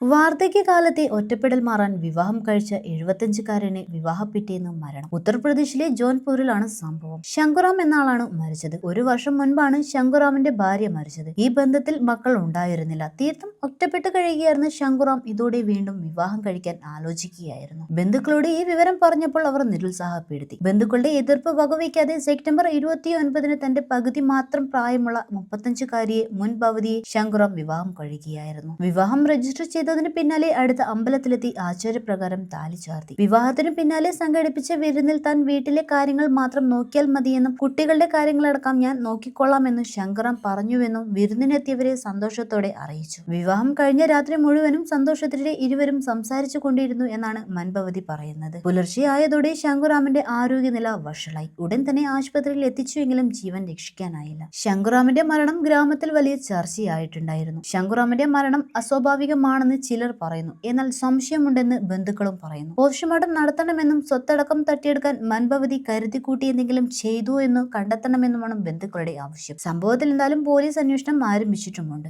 വാർദ്ധക്യകാലത്തെ ഒറ്റപ്പെടൽ മാറാൻ വിവാഹം കഴിച്ച എഴുപത്തഞ്ചുകാരന് വിവാഹപ്പിറ്റേന്ന് മരണം. ഉത്തർപ്രദേശിലെ ജോൺപൂരിലാണ് സംഭവം. ശങ്കുറാം എന്ന ആളാണ് മരിച്ചത്. ഒരു വർഷം മുൻപാണ് ശങ്കുറാമിന്റെ ഭാര്യ മരിച്ചത്. ഈ ബന്ധത്തിൽ മക്കൾ ഉണ്ടായിരുന്നില്ല. തീർത്ഥം ഒറ്റപ്പെട്ട് കഴിയുകയായിരുന്ന ശങ്കുറാം ഇതോടെ വീണ്ടും വിവാഹം കഴിക്കാൻ ആലോചിക്കുകയായിരുന്നു. ബന്ധുക്കളോട് ഈ വിവരം പറഞ്ഞപ്പോൾ അവർ നിരുത്സാഹപ്പെടുത്തി. ബന്ധുക്കളുടെ എതിർപ്പ് വകവയ്ക്കാതെ സെപ്റ്റംബർ ഇരുപത്തി ഒൻപതിന് തന്റെ പകുതി മാത്രം പ്രായമുള്ള മുപ്പത്തഞ്ചുകാരിയെ മുൻ ശങ്കുറാം വിവാഹം കഴിക്കുകയായിരുന്നു. വിവാഹം രജിസ്റ്റർ ചെയ്തതിന് പിന്നാലെ അടുത്ത അമ്പലത്തിലെത്തി ആചാരപ്രകാരം താലി ചാർത്തി. വിവാഹത്തിന് പിന്നാലെ സംഘടിപ്പിച്ച വിരുന്നിൽ താൻ വീട്ടിലെ കാര്യങ്ങൾ മാത്രം നോക്കിയാൽ മതിയെന്നും കുട്ടികളുടെ കാര്യങ്ങളടക്കം ഞാൻ നോക്കിക്കൊള്ളാമെന്നും ശങ്കറാം പറഞ്ഞുവെന്നും വിരുന്നിനെത്തിയവരെ സന്തോഷത്തോടെ അറിയിച്ചു. വിവാഹം കഴിഞ്ഞ രാത്രി മുഴുവനും സന്തോഷത്തിലെ ഇരുവരും സംസാരിച്ചു കൊണ്ടിരുന്നു എന്നാണ് മൻഭവതി പറയുന്നത്. പുലർച്ചെ ആയതോടെ ശങ്കുറാമിന്റെ ആരോഗ്യനില വഷളായി. ഉടൻ തന്നെ ആശുപത്രിയിൽ എത്തിച്ചുവെങ്കിലും ജീവൻ രക്ഷിക്കാനായില്ല. ശങ്കുറാമിന്റെ മരണം ഗ്രാമത്തിൽ വലിയ ചർച്ചയായിട്ടുണ്ടായിരുന്നു. ശങ്കുറാമിന്റെ മരണം അസ്വാഭാവികമാണെന്ന് ചിലർ പറയുന്നു. എന്നാൽ സംശയമുണ്ടെന്ന് ബന്ധുക്കളും പറയുന്നു. പോസ്റ്റ്മോർട്ടം നടത്തണമെന്നും സ്വത്തടക്കം തട്ടിയെടുക്കാൻ മൻഭവതി കരുതിക്കൂട്ടി എന്തെങ്കിലും ചെയ്തു എന്ന് കണ്ടെത്തണമെന്നുമാണ് ബന്ധുക്കളുടെ ആവശ്യം. സംഭവത്തിൽ എന്തായാലും പോലീസ് അന്വേഷണം ആരംഭിച്ചിട്ടുമുണ്ട്.